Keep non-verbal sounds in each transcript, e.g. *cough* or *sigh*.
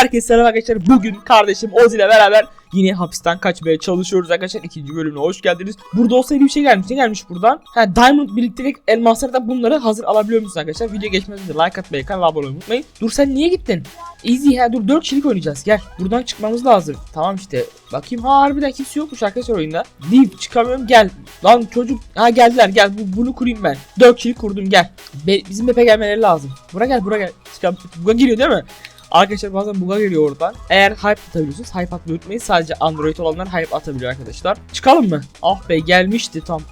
Herkese selam arkadaşlar. Bugün kardeşim Oz ile beraber yine hapisten kaçmaya çalışıyoruz arkadaşlar. İkinci bölümüne hoş geldiniz. Burada olsaydı bir şey gelmiş. Ne gelmiş buradan? Ha Diamond birliktelik elmasları bunları hazır alabiliyor musunuz arkadaşlar? Video geçmeden önce like atmayı, kanala abone olmayı unutmayın. Dur sen niye gittin? Easy ha dur 4 kişilik oynayacağız. Gel buradan çıkmamız lazım. Tamam işte. Bakayım ha harbiden kimse yokmuş arkadaşlar oyunda. Değil çıkamıyorum gel. Lan çocuk ha geldiler gel bu, bunu kurayım ben. 4 kişilik kurdum gel. Be- bizim Map'e gelmeleri lazım. Bura gel bura gel. Çıkam Buga geliyor değil mi? Arkadaşlar bazen buga geliyor oradan. Eğer hype atabiliyorsunuz hype atmayı unutmayın. Sadece Android olanlar hype atabiliyor arkadaşlar. Çıkalım mı? Ah be gelmişti tam.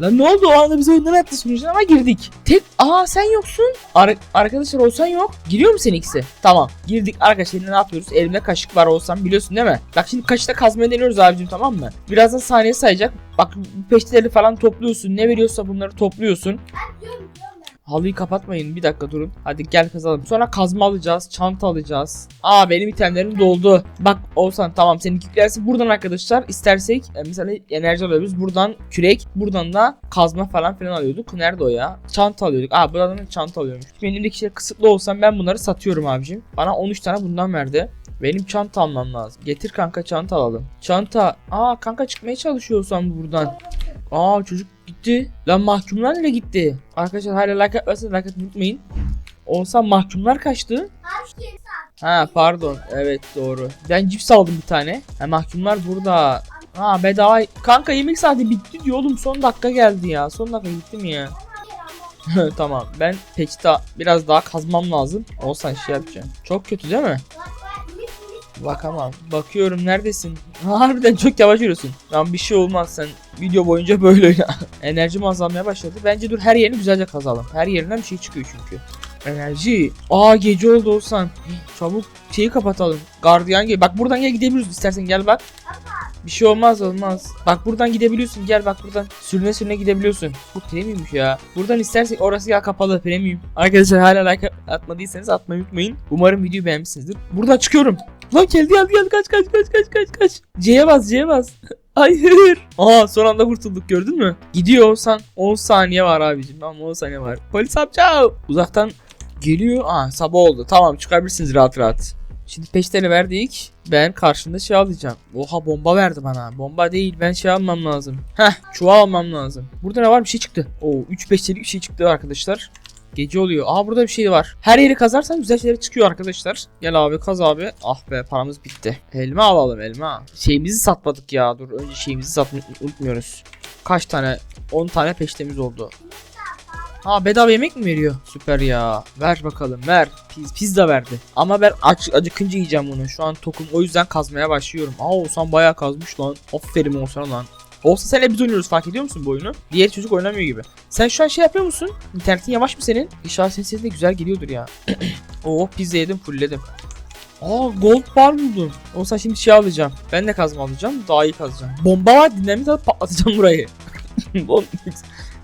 Lan ne oldu o anda biz oyundan attı sonuçta ama girdik. Tek aa sen yoksun. Ar- arkadaşlar olsan yok. Giriyor mu senin ikisi? Tamam. Girdik arkadaşlar ne yapıyoruz? Elimde kaşık var olsam biliyorsun değil mi? Bak şimdi kaşıkta kazmaya deniyoruz abicim tamam mı? Birazdan saniye sayacak. Bak bu peçeteleri falan topluyorsun. Ne veriyorsa bunları topluyorsun. Halıyı kapatmayın bir dakika durun. Hadi gel kazalım. Sonra kazma alacağız, çanta alacağız. Aa benim itemlerim doldu. Bak olsan tamam senin yüklersin. Buradan arkadaşlar istersek e, mesela enerji alıyoruz. Buradan kürek, buradan da kazma falan filan alıyorduk. Nerede o ya? Çanta alıyorduk. Aa buradan da çanta alıyormuş. Benim elimdeki şey kısıtlı olsam ben bunları satıyorum abicim. Bana 13 tane bundan verdi. Benim çanta almam lazım. Getir kanka çanta alalım. Çanta. Aa kanka çıkmaya çalışıyorsan buradan. Aa çocuk gitti. Lan mahkumlar nereye gitti? Arkadaşlar hala like atmazsanız like unutmayın. Olsa mahkumlar kaçtı. Ha pardon. Evet doğru. Ben cips aldım bir tane. Ha mahkumlar burada. Ha bedava. Kanka yemek saati bitti diyor oğlum. Son dakika geldi ya. Son dakika gitti mi ya? *laughs* tamam. Ben peçete biraz daha kazmam lazım. Olsan şey yapacağım. Çok kötü değil mi? Bakamam. Bakıyorum neredesin? Harbiden çok yavaş yürüyorsun. Lan bir şey olmaz sen video boyunca böyle ya. *laughs* Enerjim azalmaya başladı. Bence dur her yerini güzelce kazalım. Her yerinden bir şey çıkıyor çünkü. Enerji. Aa gece oldu olsan. Çabuk şeyi kapatalım. Gardiyan gel. Bak buradan gel gidebiliyoruz istersen gel bak. Bir şey olmaz olmaz. Bak buradan gidebiliyorsun gel bak buradan. Sürüne sürüne gidebiliyorsun. Bu premiummuş ya. Buradan istersek orası ya kapalı premium. Arkadaşlar hala like atmadıysanız atmayı unutmayın. Umarım videoyu beğenmişsinizdir. Buradan çıkıyorum. Lan geldi geldi geldi kaç kaç kaç kaç kaç kaç. C'ye bas C'ye bas. *laughs* Hayır. Aa son anda kurtulduk gördün mü? Gidiyor olsan 10 saniye var abicim. Tamam 10 saniye var. Polis amca. Uzaktan geliyor. Aa sabah oldu. Tamam çıkabilirsiniz rahat rahat. Şimdi peşteri verdik. Ben karşında şey alacağım. Oha bomba verdi bana. Bomba değil ben şey almam lazım. Heh çuval almam lazım. Burada ne var bir şey çıktı. Oo 3 peştelik bir şey çıktı arkadaşlar. Gece oluyor. Aa burada bir şey var. Her yeri kazarsan güzel şeyler çıkıyor arkadaşlar. Gel abi kaz abi. Ah be paramız bitti. Elma alalım elma. Şeyimizi satmadık ya. Dur önce şeyimizi satmayı unutmuyoruz. Kaç tane? 10 tane peştemiz oldu. Ha bedava yemek mi veriyor? Süper ya. Ver bakalım ver. Piz, pizza verdi. Ama ben aç, acıkınca yiyeceğim bunu. Şu an tokum o yüzden kazmaya başlıyorum. Aa Oğuzhan bayağı kazmış lan. Aferin Oğuzhan lan. Olsa senle biz oynuyoruz fark ediyor musun bu oyunu? Diğer çocuk oynamıyor gibi. Sen şu an şey yapıyor musun? İnternetin yavaş mı senin? İnşallah senin sesin de güzel geliyordur ya. *clears throat* Oo pizza yedim fullledim. Aa gold bar buldum. Olsa şimdi şey alacağım. Ben de kazma alacağım. Daha iyi kazacağım. Bomba var dinamit patlatacağım burayı. *laughs*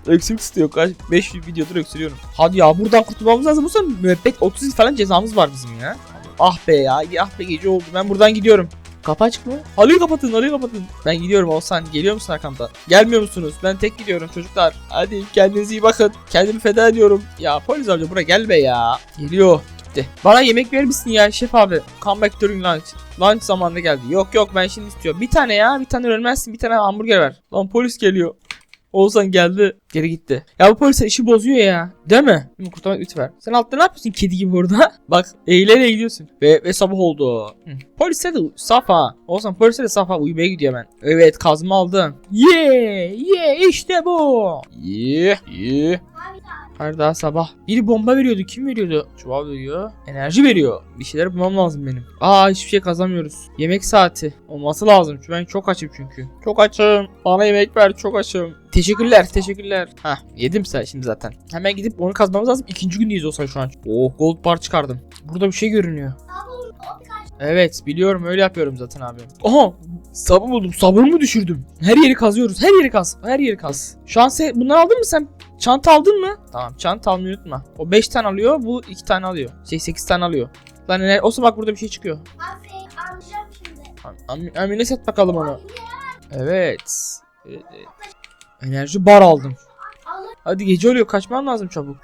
Öksürük istiyor. Kaç 5 videodur öksürüyorum. Hadi ya buradan kurtulmamız lazım. Bu sefer müebbet 30 yıl falan cezamız var bizim ya. Ah be ya. Ah be gece oldu. Ben buradan gidiyorum. Kapı açık mı? Halıyı kapatın, halıyı kapatın. Ben gidiyorum Olsan. Geliyor musun arkamda? Gelmiyor musunuz? Ben tek gidiyorum çocuklar. Hadi kendinize iyi bakın. Kendimi feda ediyorum. Ya polis amca buraya gelme ya. Geliyor. Gitti. Bana yemek verir misin ya şef abi? Come back during lunch. Lunch zamanında geldi. Yok yok ben şimdi istiyorum. Bir tane ya. Bir tane ölmezsin. Bir tane hamburger ver. Lan polis geliyor. Oğuzhan geldi geri gitti. Ya bu polis işi bozuyor ya. Değil mi? Değil mi? Kurtarmak lütfen. Sen altta ne yapıyorsun kedi gibi orada? *laughs* Bak eğlene gidiyorsun. Ve, ve sabah oldu. Hı. Polise de safa. Oğuzhan polise de safa uyumaya gidiyor hemen. Evet kazma aldım. Yeah yeah işte bu. Yeah yeah. Hayır daha sabah. Biri bomba veriyordu. Kim veriyordu? Çuval veriyor. Enerji veriyor. Bir şeyler bulmam lazım benim. Aa hiçbir şey kazanmıyoruz. Yemek saati. Olması lazım. Çünkü ben çok açım çünkü. Çok açım. Bana yemek ver. Çok açım. Teşekkürler. Teşekkürler. Hah yedim sen şimdi zaten. Hemen gidip onu kazmamız lazım. İkinci gündeyiz olsa şu an. Oh gold bar çıkardım. Burada bir şey görünüyor. Evet biliyorum öyle yapıyorum zaten abi. Aha sabun buldum. Sabunumu düşürdüm. Her yeri kazıyoruz. Her yeri kaz. Her yeri kaz. Şu an sen bunları aldın mı sen? Çanta aldın mı? Tamam çanta almayı unutma. O 5 tane alıyor bu 2 tane alıyor. Şey 8 tane alıyor. Lan ener olsa bak burada bir şey çıkıyor. Aferin alacağım şimdi. Am am Amine sat bakalım onu. Evet. Evet. Enerji bar aldım. Hadi gece oluyor kaçman lazım çabuk.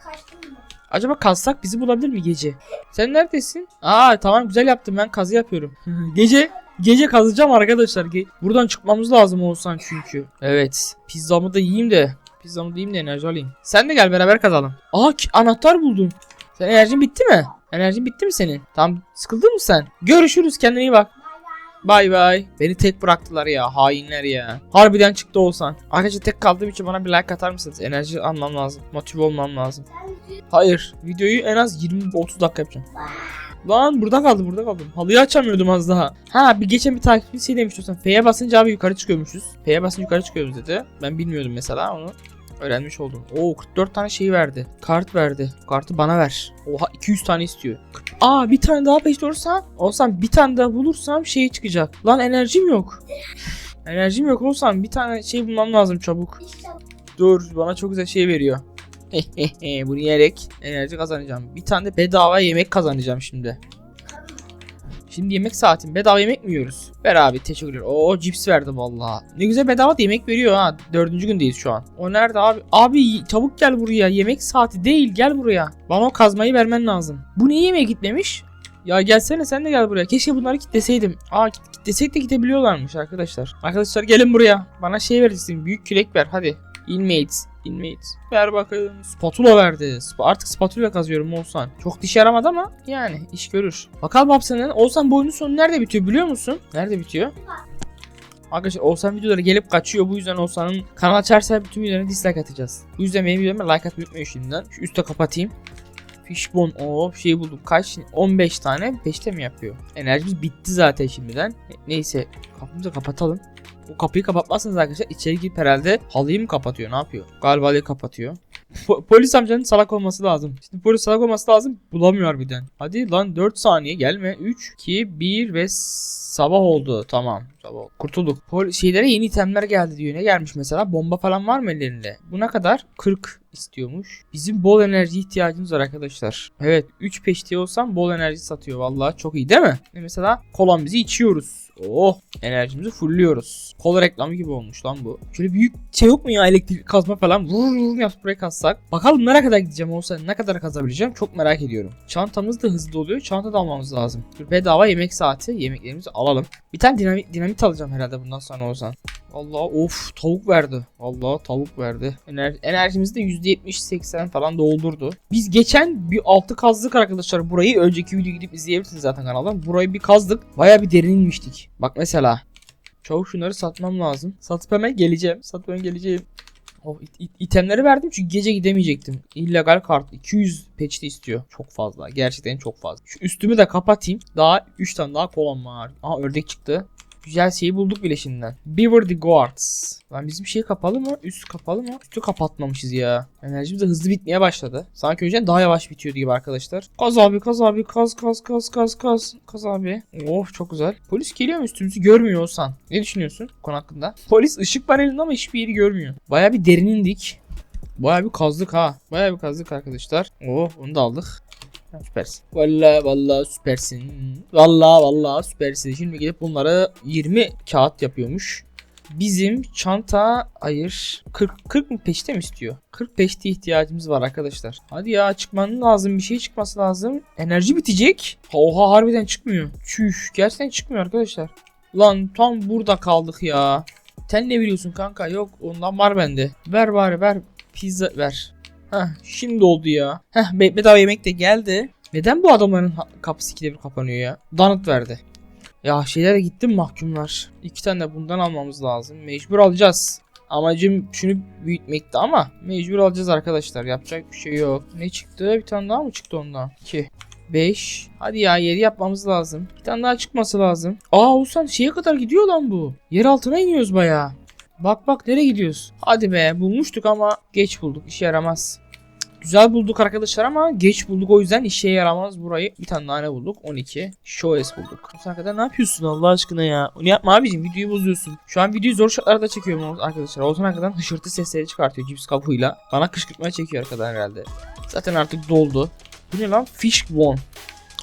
Acaba kazsak bizi bulabilir mi gece? Sen neredesin? Aa tamam güzel yaptım ben kazı yapıyorum. *laughs* gece gece kazacağım arkadaşlar. Ge- Buradan çıkmamız lazım olsan çünkü. Evet. Pizzamı da yiyeyim de. Pizzamı da yiyeyim de enerji alayım. Sen de gel beraber kazalım. Aa anahtar buldum. Sen enerjin bitti mi? Enerjin bitti mi senin? Tam sıkıldın mı sen? Görüşürüz kendine iyi bak. Bay bay. Beni tek bıraktılar ya hainler ya. Harbiden çıktı olsan. Arkadaşlar tek kaldığım için bana bir like atar mısınız? Enerji almam lazım. Motive olmam lazım. Hayır. Videoyu en az 20-30 dakika yapacağım. Lan burada kaldı burada kaldım. Halıyı açamıyordum az daha. Ha bir geçen bir takipçi şey demişti sen. F'ye basınca abi yukarı çıkıyormuşuz. F'ye basınca yukarı çıkıyoruz dedi. Ben bilmiyordum mesela onu. Öğrenmiş oldum. Oo 44 tane şey verdi. Kart verdi. Kartı bana ver. Oha 200 tane istiyor. Aa bir tane daha peşte olursa olsam bir tane daha bulursam şey çıkacak. Lan enerjim yok. enerjim yok olsam bir tane şey bulmam lazım çabuk. Dur bana çok güzel şey veriyor. *laughs* Bunu yiyerek enerji kazanacağım. Bir tane de bedava yemek kazanacağım şimdi. Şimdi yemek saatim. Bedava yemek mi yiyoruz? Ver abi teşekkürler. Oo cips verdi vallahi. Ne güzel bedava da yemek veriyor ha. Dördüncü gündeyiz şu an. O nerede abi? Abi çabuk gel buraya. Yemek saati değil gel buraya. Bana o kazmayı vermen lazım. Bu niye yemeğe gitmemiş? Ya gelsene sen de gel buraya. Keşke bunları kitleseydim. Aa kit- kitlesek de gidebiliyorlarmış arkadaşlar. Arkadaşlar gelin buraya. Bana şey verirsin. Büyük kürek ver hadi. Inmates. Inmates. Ver bakalım. Spatula verdi. Sp- Artık spatula kazıyorum Oğuzhan. Çok diş yaramadı ama yani iş görür. Bakalım Hapsan'ın Oğuzhan bu oyunun sonu nerede bitiyor biliyor musun? Nerede bitiyor? Arkadaşlar Oğuzhan videoları gelip kaçıyor. Bu yüzden Oğuzhan'ın kanal açarsa bütün videolarına dislike atacağız. Bu yüzden benim videolarıma like atmayı unutmayın şimdiden. Şu üstte kapatayım. Fishbone o şey bulduk. Kaç? 15 tane peşte mi yapıyor? Enerjimiz bitti zaten şimdiden. Neyse kapımızı kapatalım. O kapıyı kapatmazsanız arkadaşlar içeri girip herhalde halıyı mı kapatıyor ne yapıyor? Galiba halıyı kapatıyor. Po- polis amcanın salak olması lazım. Şimdi polis salak olması lazım. Bulamıyor harbiden. Hadi lan 4 saniye gelme. 3, 2, 1 ve sabah oldu. Tamam. Sabah. Kurtulduk. Pol- şeylere yeni itemler geldi diyor. Ne gelmiş mesela? Bomba falan var mı ellerinde? Bu ne kadar? 40 istiyormuş. Bizim bol enerji ihtiyacımız var arkadaşlar. Evet 3 peşte olsam bol enerji satıyor. Vallahi çok iyi değil mi? Mesela kolamızı içiyoruz. Oh enerjimizi fullüyoruz. Kola reklamı gibi olmuş lan bu. Şöyle büyük şey yok mu ya elektrik kazma falan. Vur vur yapıp buraya kazsak. Bakalım nereye kadar gideceğim olsa ne kadar kazabileceğim çok merak ediyorum. Çantamız da hızlı oluyor. Çanta da almamız lazım. Bedava yemek saati. Yemeklerimizi alalım. Bir tane dinamit, dinamit alacağım herhalde bundan sonra olsan. Allah of tavuk verdi. Allah tavuk verdi. Ener enerjimizi de %70-80 falan doldurdu. Biz geçen bir altı kazdık arkadaşlar burayı. Önceki video gidip izleyebilirsiniz zaten kanaldan. Burayı bir kazdık. Baya bir derin inmiştik. Bak mesela. Çabuk şunları satmam lazım. Satıp hemen geleceğim. Satıp hemen geleceğim. Oh, it- it- itemleri verdim çünkü gece gidemeyecektim. İllegal kart 200 peçete istiyor. Çok fazla. Gerçekten çok fazla. Şu üstümü de kapatayım. Daha 3 tane daha kolam var. Aha ördek çıktı. Güzel şeyi bulduk bile şimdiden. Beaver the Guards. Lan bizim şey kapalı mı? Üst kapalı mı? Üstü kapatmamışız ya. Enerjimiz de hızlı bitmeye başladı. Sanki önceden daha yavaş bitiyordu gibi arkadaşlar. Kaz abi kaz abi kaz kaz kaz kaz kaz. Kaz abi. Oh çok güzel. Polis geliyor mu üstümüzü görmüyor olsan. Ne düşünüyorsun bu konu hakkında? Polis ışık var elinde ama hiçbir yeri görmüyor. Baya bir derin indik. Baya bir kazdık ha. Baya bir kazdık arkadaşlar. Oh onu da aldık. Süpersin. Valla valla süpersin. Valla valla süpersin. Şimdi gidip bunları 20 kağıt yapıyormuş. Bizim çanta hayır 40 40 mı peşte mi istiyor? 40 peşte ihtiyacımız var arkadaşlar. Hadi ya çıkmanın lazım bir şey çıkması lazım. Enerji bitecek. Oha harbiden çıkmıyor. Çüş gerçekten çıkmıyor arkadaşlar. Lan tam burada kaldık ya. Sen ne biliyorsun kanka? Yok ondan var bende. Ver bari ver. Pizza ver. Heh şimdi oldu ya. Heh be- bedava yemek de geldi. Neden bu adamların kapısı ikide bir kapanıyor ya? Donut verdi. Ya şeylere gitti mi mahkumlar? İki tane de bundan almamız lazım. Mecbur alacağız. Amacım şunu büyütmekti ama mecbur alacağız arkadaşlar. Yapacak bir şey yok. Ne çıktı? Bir tane daha mı çıktı ondan? 2. 5. Hadi ya 7 yapmamız lazım. Bir tane daha çıkması lazım. Aa Oğuzhan şeye kadar gidiyor lan bu. Yer altına iniyoruz bayağı. Bak bak nereye gidiyoruz? Hadi be bulmuştuk ama geç bulduk. İşe yaramaz. Güzel bulduk arkadaşlar ama geç bulduk o yüzden işe yaramaz burayı. Bir tane daha ne bulduk? 12. Shows bulduk. Sen ne yapıyorsun Allah aşkına ya? Onu yapma abicim videoyu bozuyorsun. Şu an videoyu zor şartlarda çekiyorum arkadaşlar. Olsan arkadan hışırtı sesleri çıkartıyor cips kabuğuyla. Bana kışkırtmaya çekiyor arkadan herhalde. Zaten artık doldu. Bu ne lan? Fish one.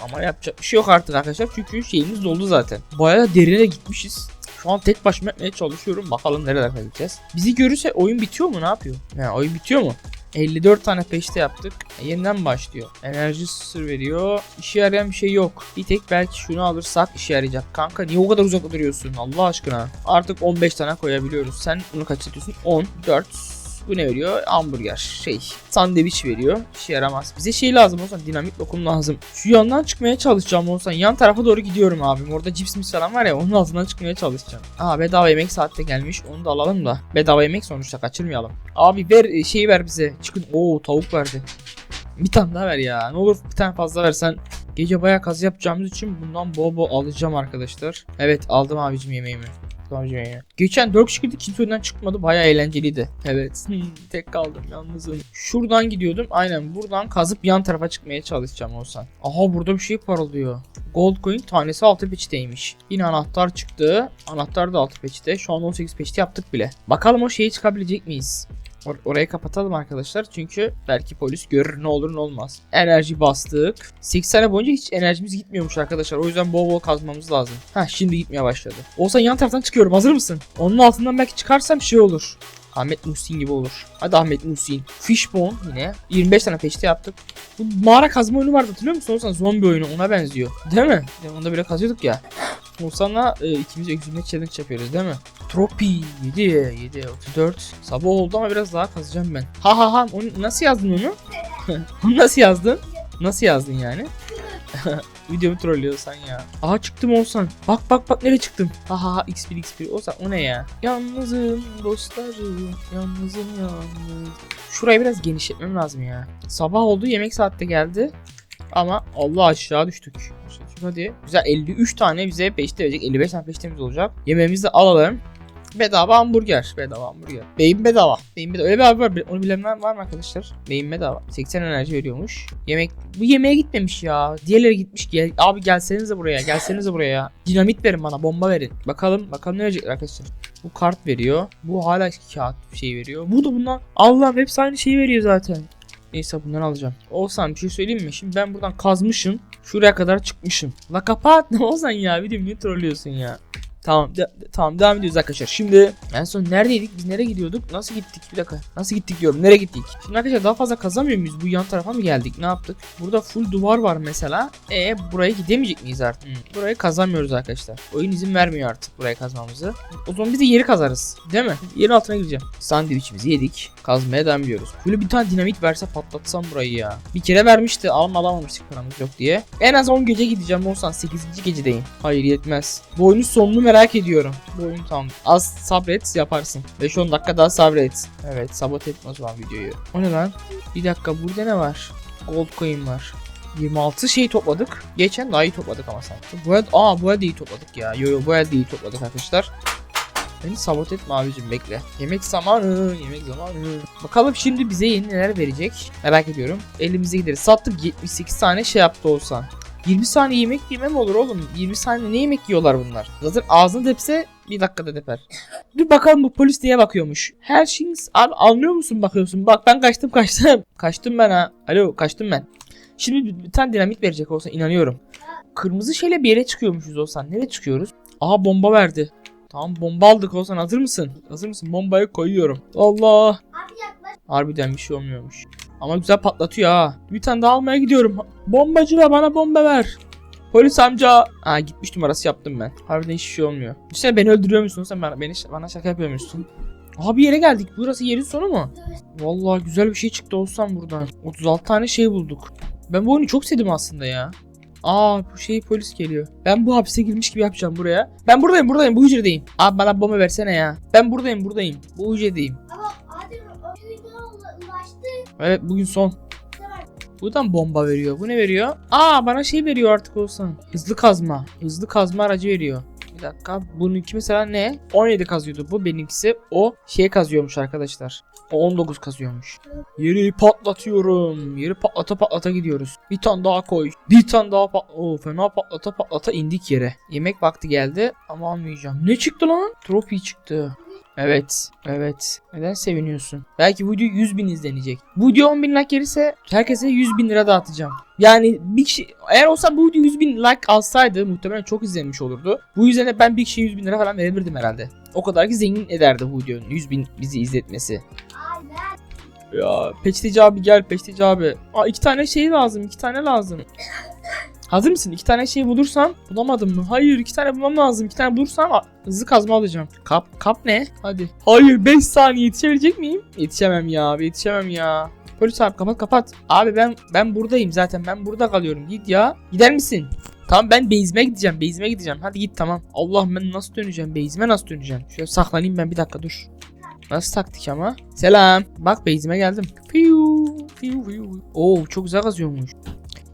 Ama yapacak bir şey yok artık arkadaşlar. Çünkü şeyimiz doldu zaten. Bayağı derine gitmişiz. Şu an tek başıma yapmaya çalışıyorum. Bakalım nereye kadar gideceğiz. Bizi görürse oyun bitiyor mu? Ne yapıyor? Ya oyun bitiyor mu? 54 tane peşte yaptık. E, yeniden başlıyor. Enerji sır veriyor. İşe yarayan bir şey yok. Bir tek belki şunu alırsak işe yarayacak. Kanka niye o kadar uzak duruyorsun Allah aşkına. Artık 15 tane koyabiliyoruz. Sen bunu kaç atıyorsun? 10, 4, bu ne veriyor? Hamburger. Şey. Sandviç veriyor. İşe yaramaz. Bize şey lazım olsan dinamit lokum lazım. Şu yandan çıkmaya çalışacağım olsan. Yan tarafa doğru gidiyorum abim. Orada cips mis falan var ya onun altından çıkmaya çalışacağım. Aa bedava yemek saatte gelmiş. Onu da alalım da. Bedava yemek sonuçta kaçırmayalım. Abi ver e, şeyi ver bize. Çıkın. Oo tavuk verdi. Bir tane daha ver ya. Ne olur bir tane fazla versen. Gece bayağı kazı yapacağımız için bundan bol bol alacağım arkadaşlar. Evet aldım abicim yemeğimi. Abicim yemeğimi. Geçen 4 kişi girdik kimse oyundan çıkmadı. Bayağı eğlenceliydi. Evet. *laughs* Tek kaldım yalnızım. Şuradan gidiyordum. Aynen buradan kazıp yan tarafa çıkmaya çalışacağım olsan. Aha burada bir şey parıldıyor. Gold coin tanesi 6 peçeteymiş. Yine anahtar çıktı. Anahtar da 6 peçete. Şu an 18 peçete yaptık bile. Bakalım o şeyi çıkabilecek miyiz? Or- orayı kapatalım arkadaşlar çünkü belki polis görür ne olur ne olmaz. Enerji bastık. 8 sene boyunca hiç enerjimiz gitmiyormuş arkadaşlar. O yüzden bol bol kazmamız lazım. Ha şimdi gitmeye başladı. Olsan yan taraftan çıkıyorum. Hazır mısın? Onun altından belki çıkarsam şey olur. Ahmet Muhsin gibi olur. Hadi Ahmet Muhsin. Fishbone yine. 25 tane peşte yaptık. Bu mağara kazma oyunu vardı hatırlıyor musun? Olsan zombi oyunu ona benziyor. Değil mi? Onda bile kazıyorduk ya. Olsan'la e, ikimiz exhumate challenge yapıyoruz değil mi? Tropi 7 7 34 Sabah oldu ama biraz daha kazacağım ben. Ha ha ha onu nasıl yazdın onu? *laughs* onu nasıl yazdın? Nasıl yazdın yani? *laughs* Videomu trollüyorsan ya. Aha çıktım olsan. Bak bak bak nereye çıktım. Ha ha ha x1 x1 olsan o ne ya? Yalnızım dostlarım. Yalnızım yalnız. Şurayı biraz genişletmem lazım ya. Sabah oldu yemek saatte geldi. Ama Allah aşağı düştük. Hadi. Güzel 53 tane bize peşte verecek. 55 tane peştemiz olacak. Yemeğimizi de alalım. Bedava hamburger. Bedava hamburger. Beyin bedava. Beyin bedava. Öyle bir abi var. Onu bilenler var mı arkadaşlar? Beyin bedava. 80 enerji veriyormuş. Yemek. Bu yemeğe gitmemiş ya. Diğerleri gitmiş. Gel. Abi gelsenize buraya. Gelsenize buraya. Dinamit verin bana. Bomba verin. Bakalım. Bakalım ne verecekler arkadaşlar. Bu kart veriyor. Bu hala kağıt şey veriyor. Bu da bundan. Allah'ım hepsi aynı şeyi veriyor zaten. Neyse bundan alacağım. Olsan bir şey söyleyeyim mi? Şimdi ben buradan kazmışım. Şuraya kadar çıkmışım. La kapat *laughs* ne olsan ya. Bir de niye trollüyorsun ya? Tamam de- tamam devam ediyoruz arkadaşlar. Şimdi en son neredeydik? Biz nereye gidiyorduk? Nasıl gittik? Bir dakika. Nasıl gittik diyorum. Nereye gittik? Şimdi arkadaşlar daha fazla kazamıyor muyuz? Bu yan tarafa mı geldik? Ne yaptık? Burada full duvar var mesela. E buraya gidemeyecek miyiz artık? Hı, Burayı kazamıyoruz arkadaşlar. Oyun izin vermiyor artık buraya kazmamızı. O zaman biz de yeri kazarız. Değil mi? Yerin altına gireceğim. Sandviçimizi yedik. Kazmaya devam ediyoruz. Böyle bir tane dinamit verse patlatsam burayı ya. Bir kere vermişti. Alma alamamıştık paramız yok diye. En az 10 gece gideceğim olsan 8. gecedeyim. Hayır yetmez. Bu oyunun sonunu merak ediyorum. Bu oyun tamam. Az sabret yaparsın. 5-10 dakika daha sabret. Evet sabote etme o zaman videoyu. O ne lan? Bir dakika burada ne var? Gold coin var. 26 şey topladık. Geçen daha iyi topladık ama sanki. Bu el, aa bu elde iyi topladık ya. Yo yo bu elde iyi topladık arkadaşlar. Beni sabote etme abicim bekle. Yemek zamanı, yemek zamanı. Bakalım şimdi bize yeni neler verecek. Merak ediyorum. Elimize gideriz. Sattık 78 tane şey yaptı olsan. 20 saniye yemek yemem olur oğlum. 20 saniye ne yemek yiyorlar bunlar? Zaten ağzını depse bir dakikada deper. *laughs* Dur bakalım bu polis diye bakıyormuş. Her şeyin abi anlıyor musun bakıyorsun? Bak ben kaçtım kaçtım. *laughs* Kaçtım ben ha. Alo kaçtım ben. Şimdi bir, bir tane dinamit verecek olsa inanıyorum. Kırmızı şeyle bir yere çıkıyormuşuz olsan. Nereye çıkıyoruz? Aha bomba verdi. Tamam bomba aldık olsan hazır mısın? Hazır mısın? Bombayı koyuyorum. Allah. Abi yaklaş. Harbiden bir şey olmuyormuş. Ama güzel patlatıyor ha. Bir tane daha almaya gidiyorum. Bombacı ve bana bomba ver. Polis amca. Aa gitmiş numarası yaptım ben. Harbiden hiçbir şey olmuyor. Sen beni öldürüyor musun? Sen bana, beni, bana şaka yapıyor musun? Aha bir yere geldik. Burası yerin sonu mu? Vallahi güzel bir şey çıktı olsam buradan. 36 tane şey bulduk. Ben bu oyunu çok sevdim aslında ya. Aa bu şey polis geliyor. Ben bu hapse girmiş gibi yapacağım buraya. Ben buradayım buradayım bu hücredeyim. Abi bana bomba versene ya. Ben buradayım buradayım. Bu hücredeyim. Ama Evet bugün son. Buradan bomba veriyor. Bu ne veriyor? Aa bana şey veriyor artık olsan. Hızlı kazma. Hızlı kazma aracı veriyor. Bir dakika. Bununki mesela ne? 17 kazıyordu bu. Benimkisi o şey kazıyormuş arkadaşlar. O 19 kazıyormuş. Yeri patlatıyorum. Yeri patlata patlata gidiyoruz. Bir tane daha koy. Bir tane daha pat... Oo fena patlata patlata indik yere. Yemek vakti geldi ama almayacağım. Ne çıktı lan? Trofi çıktı. Evet, evet. Neden seviniyorsun? Belki bu video 100 bin izlenecek. Bu video 10 bin like gelirse herkese 100 bin lira dağıtacağım. Yani bir kişi eğer olsa bu video 100 bin like alsaydı muhtemelen çok izlenmiş olurdu. Bu yüzden ben bir kişiye 100 bin lira falan verebilirdim herhalde. O kadar ki zengin ederdi bu videonun 100 bin bizi izletmesi. Ya peçeteci abi gel peçeteci abi. Aa iki tane şey lazım iki tane lazım. Hazır mısın? İki tane şey bulursam bulamadım mı? Hayır iki tane bulmam lazım. İki tane bulursam hızlı kazma alacağım. Kap kap ne? Hadi. Hayır 5 saniye yetişebilecek miyim? Yetişemem ya yetişemem ya. Polis abi kapat kapat. Abi ben ben buradayım zaten. Ben burada kalıyorum. Git ya. Gider misin? Tamam ben base'ime gideceğim. Base'ime gideceğim. Hadi git tamam. Allah ben nasıl döneceğim? Base'ime nasıl döneceğim? Şöyle saklanayım ben bir dakika dur. Nasıl taktik ama? Selam. Bak base'ime geldim. Fiu, fiu, fiu. Oo çok güzel kazıyormuş.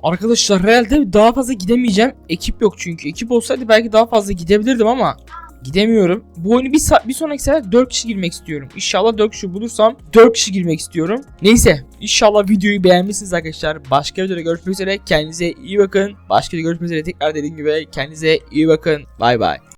Arkadaşlar herhalde daha fazla gidemeyeceğim. Ekip yok çünkü. Ekip olsaydı belki daha fazla gidebilirdim ama gidemiyorum. Bu oyunu bir, bir sonraki sefer 4 kişi girmek istiyorum. İnşallah 4 kişi bulursam 4 kişi girmek istiyorum. Neyse inşallah videoyu beğenmişsiniz arkadaşlar. Başka videoda görüşmek üzere. Kendinize iyi bakın. Başka videoda görüşmek üzere. Tekrar dediğim gibi kendinize iyi bakın. Bay bay.